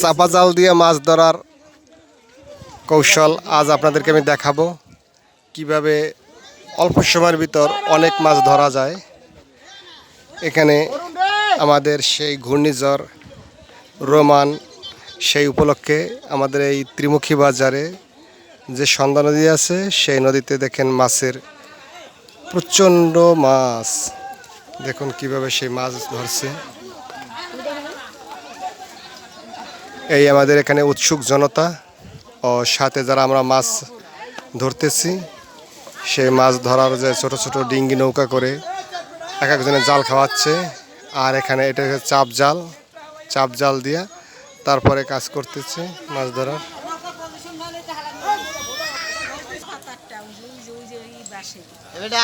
চাপা জাল দিয়ে মাছ ধরার কৌশল আজ আপনাদেরকে আমি দেখাবো। কীভাবে অল্প সময়ের ভিতর অনেক মাছ ধরা যায়। এখানে আমাদের সেই ঘূর্ণিঝড় রোমান সেই উপলক্ষে আমাদের এই ত্রিমুখী বাজারে যে সন্ধ্যা নদী আছে, সেই নদীতে দেখেন মাছের প্রচণ্ড মাছ। দেখুন কীভাবে সেই মাছ ধরছে। এই আমাদের এখানে উৎসুক জনতা ও সাথে যারা আমরা মাছ ধরতেছি সেই মাছ ধরার যে ছোট ছোট ডিঙ্গি নৌকা করে এক একজনের জাল খাওয়াচ্ছে। আর এখানে এটা চাপ জাল চাপ জাল দিয়া তারপরে কাজ করতেছে মাছ ধরার।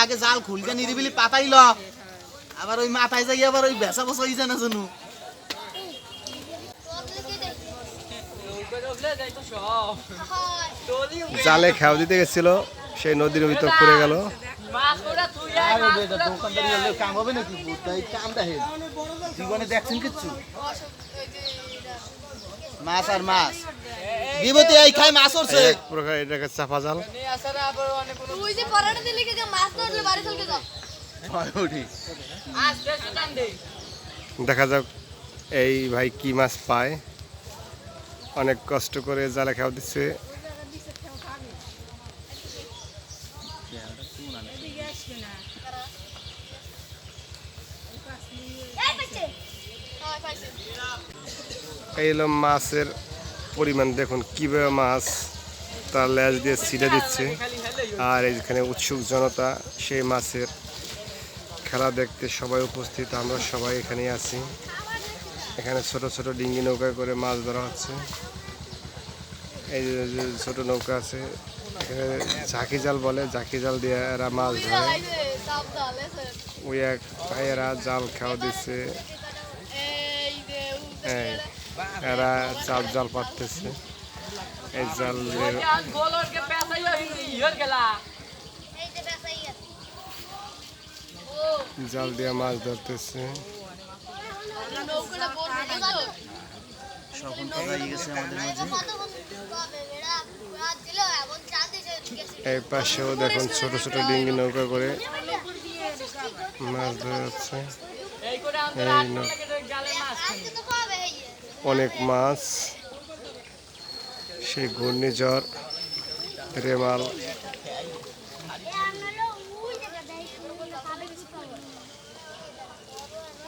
আগে জাল খুলকে নিরিবিলি পাতাইল। আবার ওই মাথায় যাই আবার ওই বেসা বসা হইছে না জালে খেয়াও দিতে গেছিল সেই নদীর ভিতর পড়ে গেল। দোকানদারি হলে কাম হবে নাকি তাই কামটা হে জীবনে দেখছেন কিচ্ছু? মাছ আর মাছ। বিভূতি এই খাই মাছ উঠছে এক প্রকার এটাকে চাপা জাল। তুই যে পরাটা দিলি কি মাছ ধরলে বাড়ি চলকে যাও? দেখা যাক এই ভাই কি মাছ পায়। অনেক কষ্ট করে জালে খাওয়া দিচ্ছে। এই মাছের পরিমাণ, দেখুন কীভাবে মাছ তার ল্যাজ দিয়ে ছিটে দিচ্ছে। আর এইখানে উৎসুক জনতা, সেই মাছের খেলা দেখতে সবাই উপস্থিত, আমরা সবাই এখানেই আছি। এখানে ছোট ছোট ডিঙ্গি নৌকায় করে মাছ ধরা হচ্ছে। এই যে ছোট নৌকা আছে, এখানে ঝাঁকি জাল বলে, ঝাঁকি জাল দিয়ে এরা মাছ ধরে। ওই এক ভাইয়েরা জাল খাওয়া দিচ্ছে। এরা চাপ জাল পাততেছে এই জাল জাল দিয়ে মাছ ধরতেছে। স্বপন হারিয়ে গেছে পাশেও দেখুন ছোট ছোট ডিঙ্গি নৌকা করে মাছ ধরা যাচ্ছে অনেক মাছ, সেই ঘূর্ণিঝড়, রেমাল।